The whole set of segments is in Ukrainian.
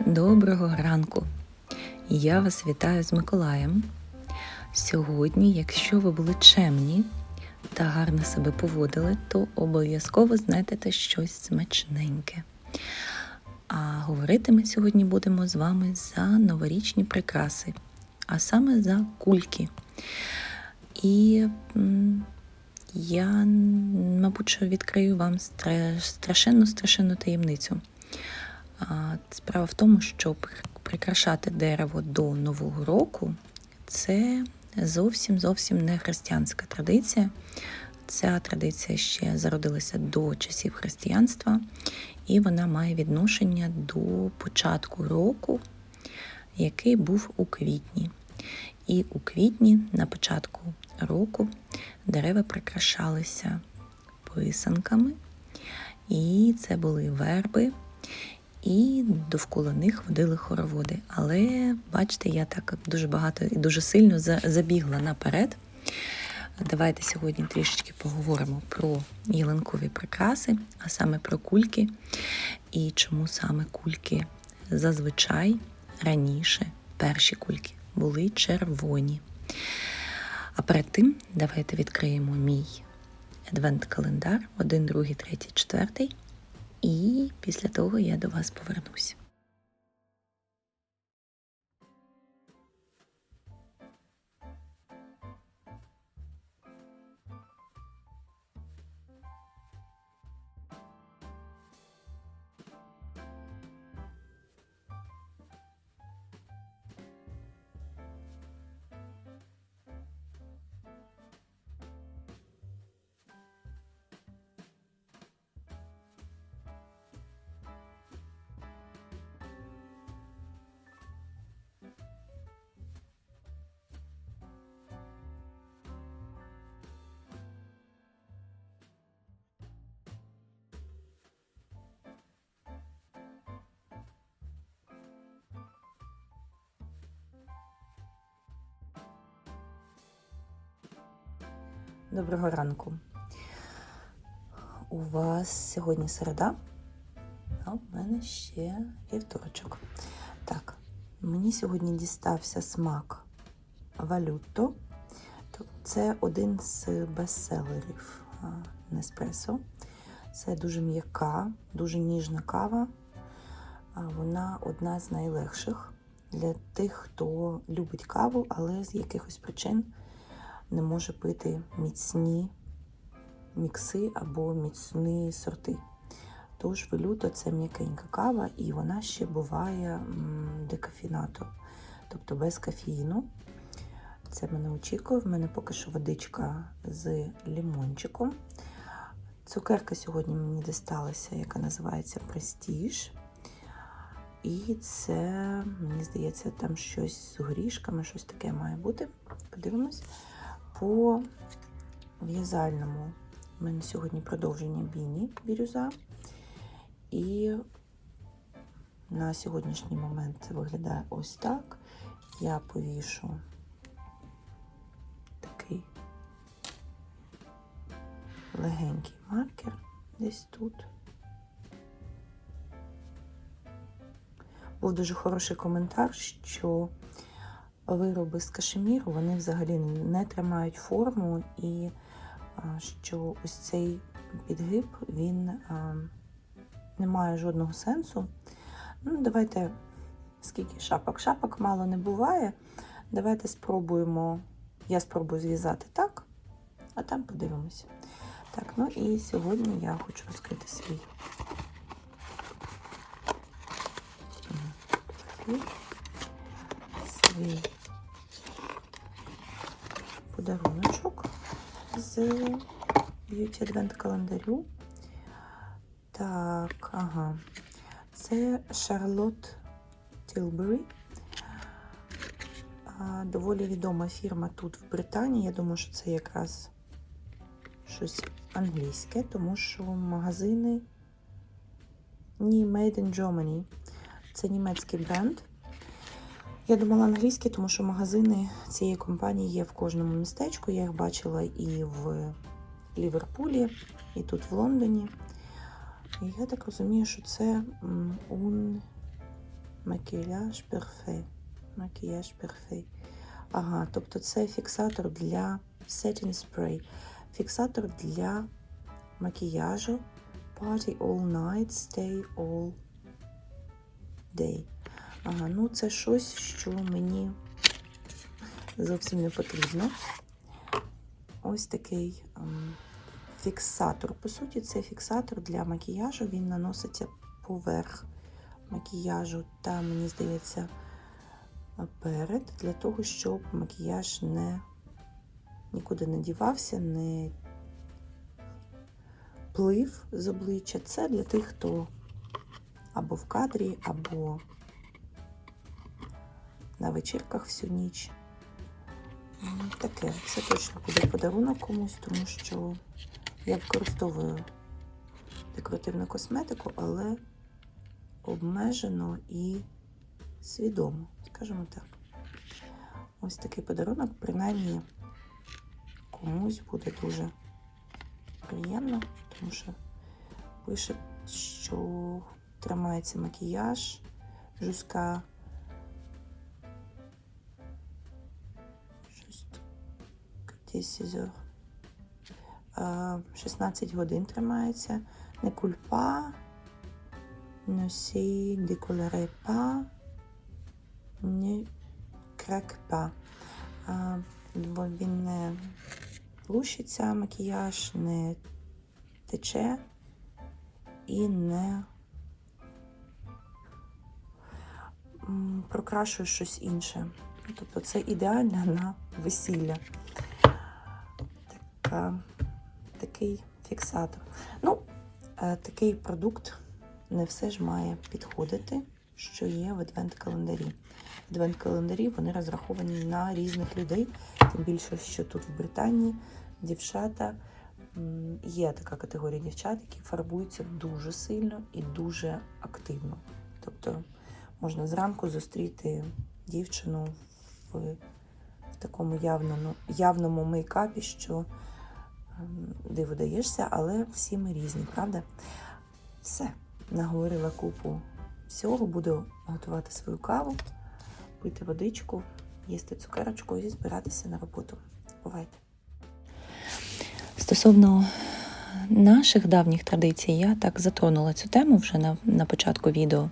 Доброго ранку! Я вас вітаю з Миколаєм. Сьогодні, якщо ви були чемні та гарно себе поводили, то обов'язково знайдете щось смачненьке. А говорити ми сьогодні будемо з вами за новорічні прикраси, а саме за кульки. І я, мабуть, відкрию вам стра- страшенну страшенну таємницю. Справа в тому, що прикрашати дерево до Нового року це зовсім зовсім не християнська традиція. Ця традиція ще зародилася до часів християнства, і вона має відношення до початку року, який був у квітні. І у квітні, на початку року, дерева прикрашалися писанками, і це були верби, і довкола них водили хороводи. Але бачите, я так дуже багато і дуже сильно забігла наперед. Давайте сьогодні трішечки поговоримо про ялинкові прикраси, а саме про кульки, і чому саме кульки зазвичай раніше перші кульки були червоні. А перед тим давайте відкриємо мій адвент-календар 1, 2, 3, 4. І після того я до вас повернусь. Доброго ранку. У вас сьогодні середа, а в мене ще вівторочок. Так, мені сьогодні дістався смак валютто. То Це один з бестселерів Неспресо. Це дуже м'яка, дуже ніжна кава. Вона одна з найлегших для тих, хто любить каву, але з якихось причин не може пити міцні мікси або міцні сорти. Тож велюто це м'якенька кава, і вона ще буває м, декафінато, тобто без кофеїну. Це мене очікує. В мене поки що водичка з лімончиком. Цукерка сьогодні мені дісталася, яка називається Престіж. І це, мені здається, там щось з горішками, щось таке має бути. Подивимось. По в'язальному в мене сьогодні продовження біні бірюза. І на сьогоднішній момент це виглядає ось так. Я повішу такий легенький маркер десь тут. Був дуже хороший коментар, що вироби з кашеміру вони взагалі не тримають форму, і що ось цей підгиб він не має жодного сенсу. Ну, давайте, скільки шапок? Шапок мало не буває. Давайте спробуємо. Я спробую зв'язати так, а там подивимося. Так, ну і сьогодні я хочу розкрити свій. Свій подаруночок з Beauty Advent календарю. Так, ага. Це Charlotte Tilbury. Доволі відома фірма тут в Британії. Я думаю, що це якраз щось англійське, тому що магазини ні, Made in Germany. Це німецький бренд. Я думала англійський, тому що магазини цієї компанії є в кожному містечку. Я їх бачила і в Ліверпулі, і тут в Лондоні. І я так розумію, що це ун Макіяж перфе. Макіяж перфе. Ага, тобто це фіксатор для setting spray. Фіксатор для макіяжу. Party all night, stay all day. Ага, ну це щось, що мені зовсім не потрібно. Ось такий ем, фіксатор. По суті, це фіксатор для макіяжу. Він наноситься поверх макіяжу та, мені здається, перед, для того, щоб макіяж не нікуди не дівався, не плив з обличчя. Це для тих, хто або в кадрі, або на вечірках всю ніч. Таке, це точно буде подарунок комусь, тому що я використовую декоративну косметику, але обмежено і свідомо, скажімо так. Ось такий подарунок, принаймні, комусь буде дуже приємно, тому що пише, що тримається макіяж, жуська. 10 16 годин тримається. Не кульпа, décolore pas, не craque pas. А, бо він не лущиться макіяж, не тече і не прокрашує щось інше. Тобто це ідеально на весілля. Така, такий фіксатор. Ну, е, такий продукт не все ж має підходити, що є в адвент-календарі. Адвент-календарі вони розраховані на різних людей, тим більше, що тут в Британії дівчата є така категорія дівчат, які фарбуються дуже сильно і дуже активно. Тобто можна зранку зустріти дівчину в, в такому явному, явному мейкапі, що диву даєшся, але всі ми різні, правда? Все, наговорила купу всього, буду готувати свою каву, пити водичку, їсти цукерочку і збиратися на роботу. Бувайте! Стосовно наших давніх традицій, я так затронула цю тему вже на, на початку відео.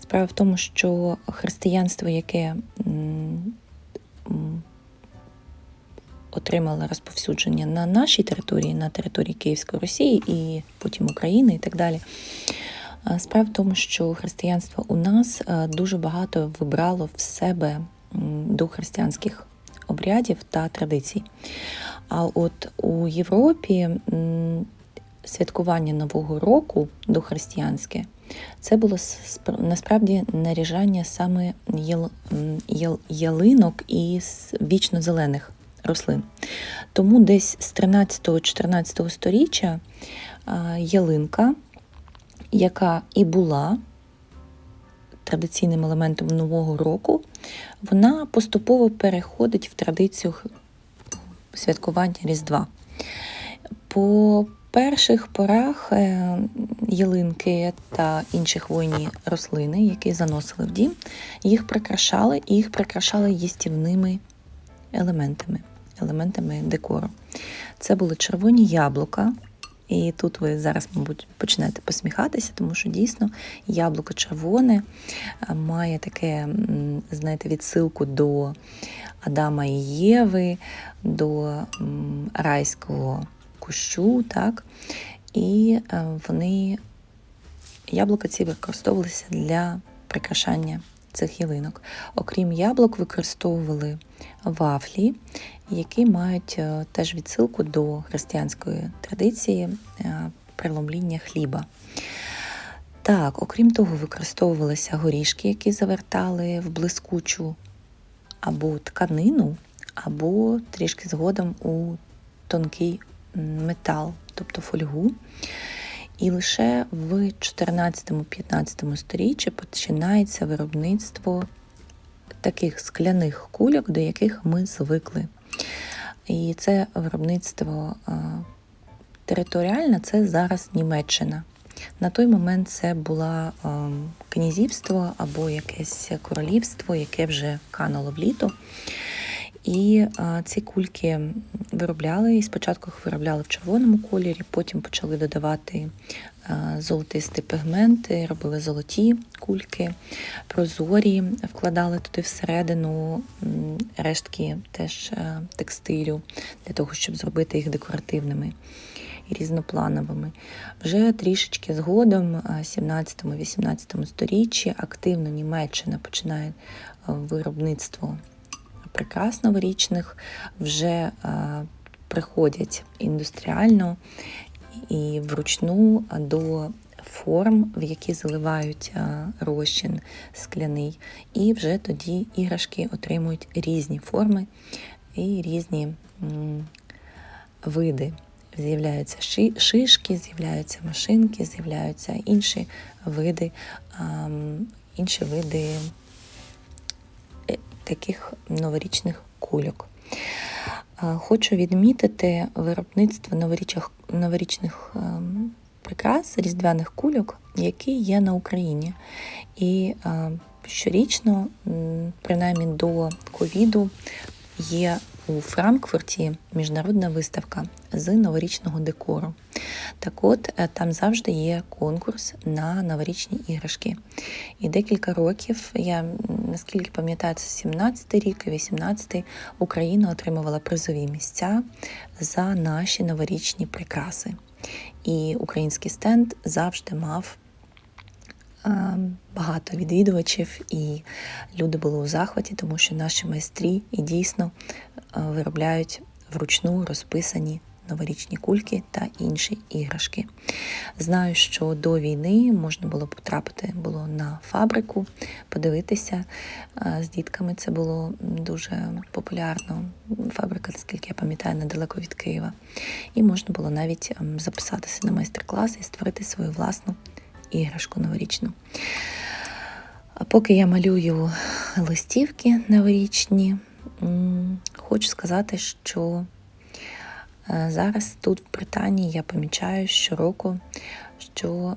Справа в тому, що християнство, яке м, м, отримало розповсюдження на нашій території, на території Київської Росії і потім України і так далі. Справа в тому, що християнство у нас дуже багато вибрало в себе до християнських обрядів та традицій. А от у Європі святкування Нового року дохристиянське це було насправді наряжання саме ял, ял, ялинок із вічно зелених рослин. Тому десь з 13-14 сторіччя ялинка, яка і була традиційним елементом Нового року, вона поступово переходить в традицію святкування Різдва. По перших порах е, ялинки та інші хвойні рослини, які заносили в дім, їх прикрашали і їх прикрашали їстівними елементами, елементами декору. Це були червоні яблука. І тут ви зараз, мабуть, почнете посміхатися, тому що дійсно яблуко червоне має таке, знаєте, відсилку до Адама і Єви, до райського кущу, так? І е, вони, яблука ці використовувалися для прикрашання цих ялинок. Окрім яблук, використовували вафлі, які мають е, теж відсилку до християнської традиції е, преломління хліба. Так, окрім того, використовувалися горішки, які завертали в блискучу або тканину, або трішки згодом у тонкий метал, тобто фольгу. І лише в 14-15 сторіччі починається виробництво таких скляних кульок, до яких ми звикли. І це виробництво територіальне це зараз Німеччина. На той момент це було ем, князівство або якесь королівство, яке вже кануло в літо. І ці кульки виробляли. І спочатку їх виробляли в червоному кольорі, потім почали додавати золотисті пігменти, робили золоті кульки, прозорі, вкладали туди всередину рештки теж текстилю для того, щоб зробити їх декоративними і різноплановими. Вже трішечки згодом, а, 17-18 сторіччі, активно Німеччина починає виробництво прикрас новорічних вже е, приходять індустріально і вручну до форм, в які заливають е, розчин скляний, і вже тоді іграшки отримують різні форми і різні види. З'являються ши- шишки, з'являються машинки, з'являються інші види, інші види таких новорічних кульок. Хочу відмітити виробництво новорічних, ем, прикрас, різдвяних кульок, які є на Україні. І е, щорічно, принаймні до ковіду, є у Франкфурті міжнародна виставка з новорічного декору. Так от, е, там завжди є конкурс на новорічні іграшки. І декілька років, я наскільки пам'ятаю, це 17-й рік і 18-й, Україна отримувала призові місця за наші новорічні прикраси. І український стенд завжди мав багато відвідувачів, і люди були у захваті, тому що наші майстрі і дійсно е, виробляють вручну розписані новорічні кульки та інші іграшки. Знаю, що до війни можна було потрапити було на фабрику, подивитися е, з дітками. Це було дуже популярно. Фабрика, наскільки я пам'ятаю, недалеко від Києва. І можна було навіть ем, записатися на майстер-клас і створити свою власну іграшку новорічну. А поки я малюю листівки новорічні, хочу сказати, що е, зараз тут в Британії я помічаю щороку, що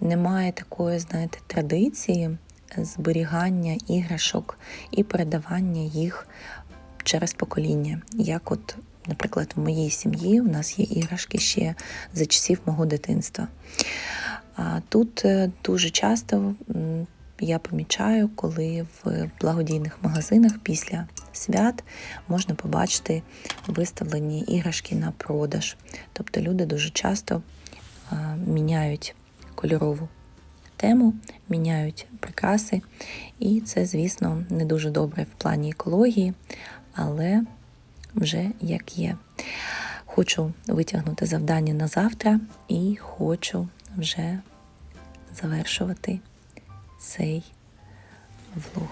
немає такої, знаєте, традиції зберігання іграшок і передавання їх через покоління. Як от, наприклад, в моїй сім'ї у нас є іграшки ще за часів мого дитинства. Тут е, дуже часто я помічаю, коли в благодійних магазинах після свят можна побачити виставлені іграшки на продаж. Тобто люди дуже часто міняють кольорову тему, міняють прикраси, і це, звісно, не дуже добре в плані екології, але вже як є. Хочу витягнути завдання на завтра і хочу вже завершувати цей влог.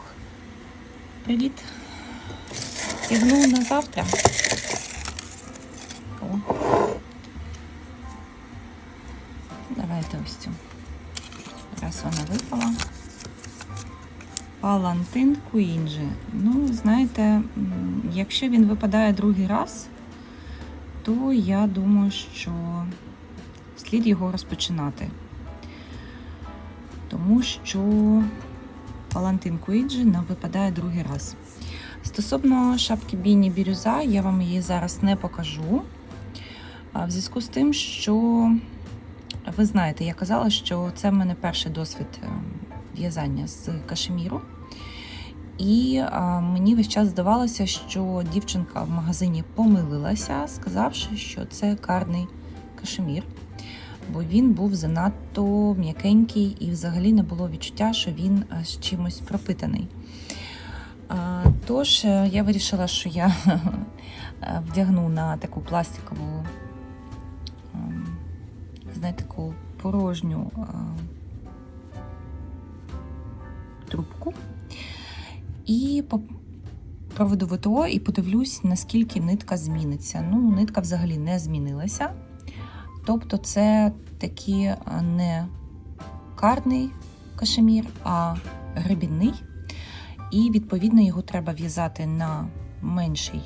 Привіт! Тягну на завтра. О. Давайте ось цю. Раз вона випала. Палантин Куінджі. Ну, знаєте, якщо він випадає другий раз, то я думаю, що слід його розпочинати. Тому що Палантин Куїджі нам випадає другий раз. Стосовно шапки Біні Бірюза, я вам її зараз не покажу. В зв'язку з тим, що ви знаєте, я казала, що це в мене перший досвід е, в'язання з кашеміру. І а, мені весь час здавалося, що дівчинка в магазині помилилася, сказавши, що це карний кашемір, бо він був занадто м'якенький і взагалі не було відчуття, що він з чимось пропитаний. Тож е, я вирішила, що я е, вдягну на таку пластикову, ем, знаєте, таку порожню е, трубку. І проведу ВТО і подивлюсь, наскільки нитка зміниться. Ну, нитка взагалі не змінилася. Тобто, це такий а, не карний кашемір, а гребінний. І, відповідно, його треба в'язати на меншій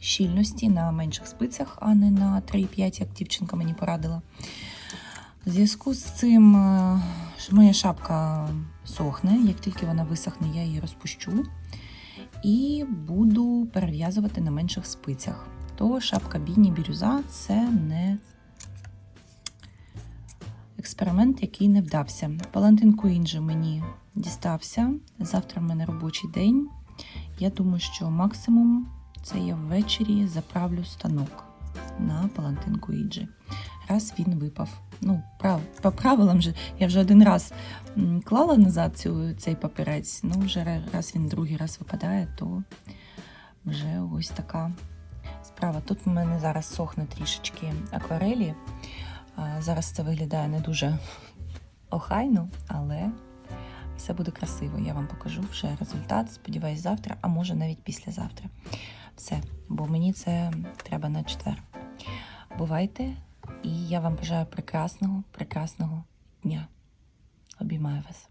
щільності, на менших спицях, а не на 3,5, як дівчинка мені порадила. В зв'язку з цим е, моя шапка сохне. Як тільки вона висохне, я її розпущу і буду перев'язувати на менших спицях. То шапка Біні Бірюза це не експеримент, який не вдався. Палантин Queen же мені дістався. Завтра в мене робочий день. Я думаю, що максимум це я ввечері заправлю станок на палантинку Іджі. Раз він випав. Ну, прав, по правилам же я вже один раз клала назад цю, цей папірець. Ну, вже раз він другий раз випадає, то вже ось така справа. Тут в мене зараз сохне трішечки акварелі. Зараз це виглядає не дуже охайно, але все буде красиво. Я вам покажу вже результат. Сподіваюсь, завтра, а може навіть післязавтра. Все, бо мені це треба на четвер. Бувайте, і я вам бажаю прекрасного, прекрасного дня. Обіймаю вас.